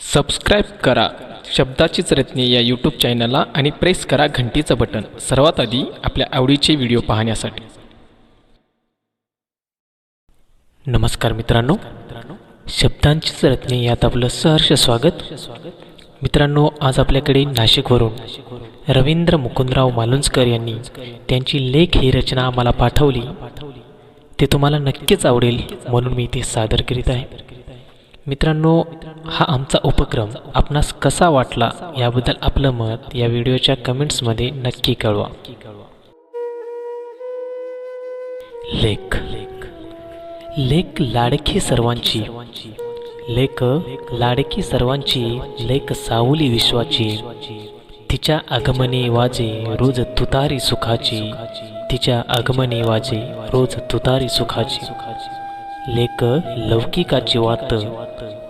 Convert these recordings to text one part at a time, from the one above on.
Subscribe करा. शब्दाचीच रत्ने या YouTube चॅनलला आणि प्रेस करा घंटीचं बटन. सर्वात आधी आपल्या आवडीचे व्हिडिओ पाहण्यासाठी. नमस्कार मित्रांनो. शब्दांचीच रत्ने यात आपलं सहर्ष स्वागत. मित्रांनो आज आपल्याकडे नाशिकवरून रवींद्र मुकुंदराव मालुंजकर यांनी त्यांची लेख ही रचना आम्हाला पाठवली. ते तुम्हाला नक्कीच आवडेल म्हणून मी ते सादर करीत आहे. मित्रांनो हा आमचा उपक्रम आपणास कसा वाटला याबद्दल आपलं मत या व्हिडिओच्या कमेंट्समध्ये नक्की कळवा. लेख. लेख लाडकी सर्वांची. लेख लाडकी सर्वांची लेख सावली विश्वाची. तिच्या आगमने वाजे रोज तुतारी सुखाची. तिच्या आगमने वाजे रोज तुतारी सुखाची. लेक लौकिकाची वात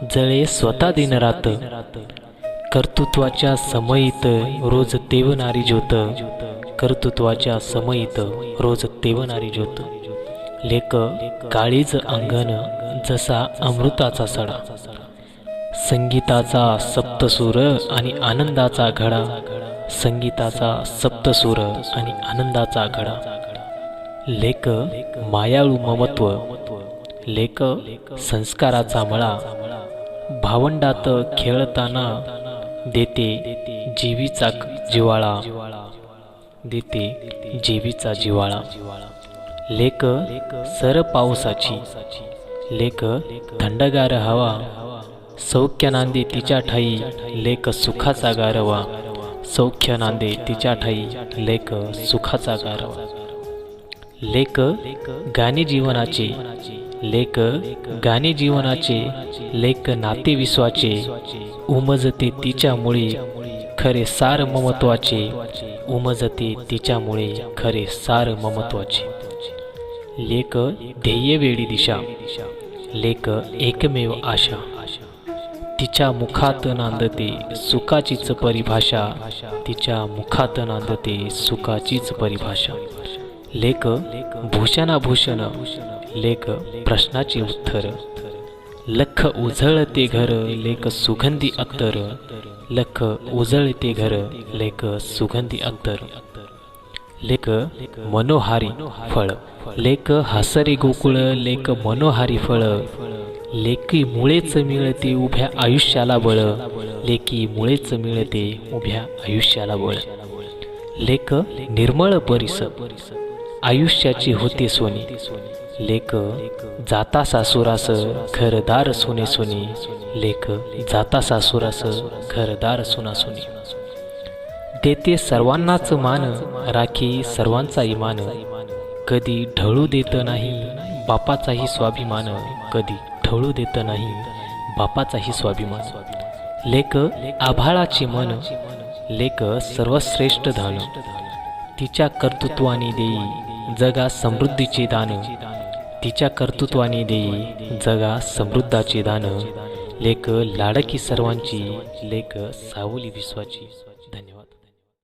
जळे स्वतः दिन रात. कर्तृत्वाच्या समयीत रोज तेवणारी ज्योत. कर्तृत्वाच्या समयीत रोज तेवणारी ज्योत. लेक काळीज अंगण जसा अमृताचा सडा. संगीताचा सप्तसूर आणि आनंदाचा घडा. संगीताचा सप्तसूर आणि आनंदाचा घडा. लेक मायाळू ममत्व. लेक संस्काराचा मळा भावंडात खेळताना देते जीवीचा जिवाळा देते जीवीचा जिवाळा लेक सर पावसाची. लेक थंडगार हवा. सौख्य नांदे तिच्या ठाई. लेक सुखाचा गारवा. सौख्य नांदे तिच्या ठाई. लेक सुखाचा गारवा. लेक गाणे जीवनाचे. लेक गाणे जीवनाचे लेक नाते विश्वाचे उमजते तिच्यामुळे खरे सार ममत्वाचे उमजते तिच्यामुळे खरे सार ममत्वाचे. लेक ध्येय वेळी दिशा. लेक एकमेव आशा. तिच्या मुखात नांदते सुखाचीच परिभाषा. तिच्या मुखात नांदते सुखाचीच परिभाषा. लेख भूषणाभूषण. लेख प्रश्नाची उत्तर. लख उजळते घर लेख सुगंधी अत्तर. लख उजळते घर लेख सुगंधी अत्तर. लेख मनोहारी फळ. लेख हसरे गोकुळ लेख मनोहारी फळ. लेकी मुळेच मिळते उभ्या आयुष्याला बळ. लेकी मुळेच मिळते उभ्या आयुष्याला बळ. लेख निर्मळ परिसर. आयुष्याची होती सोने. लेख जाता सासुरास घरदार सोने सोनी. लेख जाता सासुरास घरदार सुना सोनी. देते सर्वांनाच मान राखी सर्वांचा इमान. कधी ढळू देत नाही बापाचाही स्वाभिमान. कधी ढळू देत नाही बापाचाही स्वाभिमान. लेख आभाळाची मन. लेख सर्वश्रेष्ठ धन. तिच्या कर्तृत्वाने देई जगा समृद्धीचे दान. तिच्या कर्तृत्वाने देई जगा समृद्धाचे दान. लेख लाडकी सर्वांची लेख सावली विश्वाची.